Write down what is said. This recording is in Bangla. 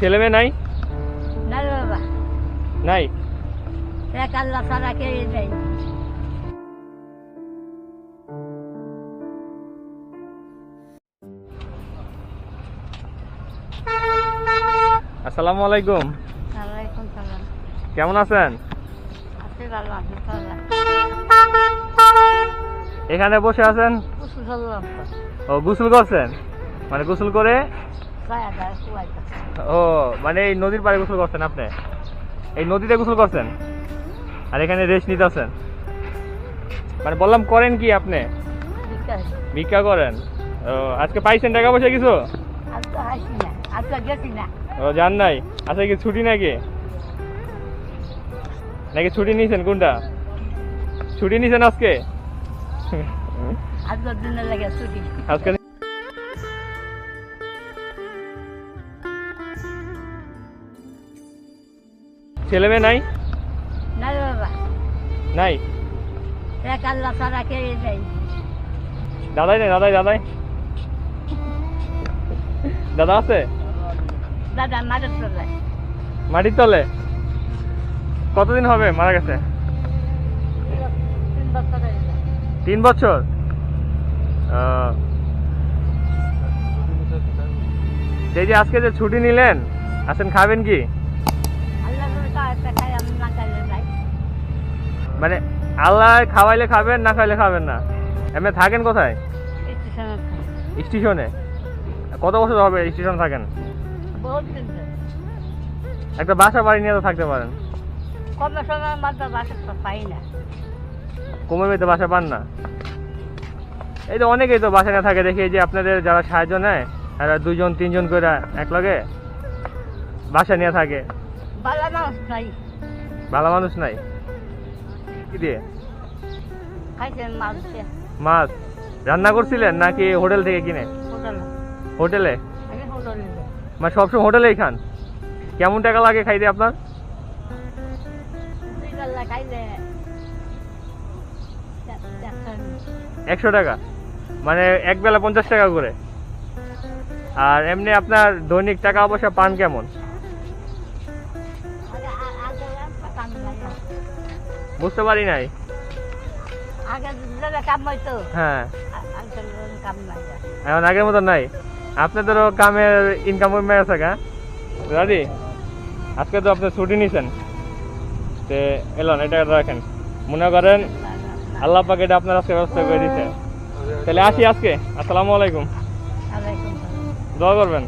ছেলে মেয়ে নাই? বাবা। নাই? এক আল্লাহ ছাড়া কে নেই। আসসালামু আলাইকুম। কেমন আছেন? এখানে বসে আছেন? ও গোসল করছেন? মানে গোসল করে? ও মানে এই নদীর পাড়ে গোসল করছেন আপনি? এই নদীতে গোসল করছেন? আর এখানে রেস্ট নিতে আছেন মানে বললাম করেন কি আপনি? ভিক্ষা করেন। ও আজকে পাইছেন টাকা পয়সা কিছু? ও জান নাই? আচ্ছা কি ছুটি নাকি? নাকি ছুটি নিয়েছেন কোনটা? ছুটি নিয়েছেন আজকে? আজ তো দিনে লাগে ছুটি। আজকে ছেলে মেয়ে নাই? না বাবা। নাই? এক আল্লাহ ছাড়া কে নেই। দাদাই নেই দাদাই দাদাই? দাদা আছে? দাদা মারের চলে মাটির তলে? কতদিন হবে মারা গেছে? তিন বছর এই যে আজকে যে ছুটি নিলেন আসেন খাবেন কি? মানে আল্লাহ খাওয়াইলে খাবেন না খাইলে খাবেন না। এমনি থাকেন কোথায়? স্টেশনে কত বছর হবে স্টেশনে থাকেন। একটা বাসা বাড়ি নিয়ে তো থাকতে পারেন। কমে বেতে বাসা পান না? এই তো অনেকেই তো বাসা না থাকে দেখি যে আপনাদের যারা সাহায্য নেয় এরা দুইজন তিনজন করে এক লগে বাসা নিয়ে থাকে। ভালো মানুষ নাই। ভালো মানুষ নাই? কি দিয়ে? খাইছেন মাছ দিয়ে। মাছ? রান্না করছিলেন নাকি হোটেল থেকে কিনে? হোটেলে। মানে সবসময় হোটেলেই খান? কেমন টাকা লাগে খাইতে আপনার। একশো টাকা? মানে এক বেলা পঞ্চাশ টাকা করে। আর এমনি আপনার দৈনিক টাকা পয়সা পান কেমন? বুঝতে পারি নাই। আগে কাম হইতো। হ্যাঁ। কাম নাই এখন আগের মতো নাই। আপনাদেরও কামের ইনকাম কমে আছে গা। দাদি আজকে তো আপনি ছুটি নিছেন। তে এলন এটা রাখেন। মনে করেন। আল্লাহ পাক এটা আপনার আজকে ব্যবস্থা করে দিছে। তাহলে আসি আজকে। আসসালামু আলাইকুম। আলাইকুম। দোয়া করবেন।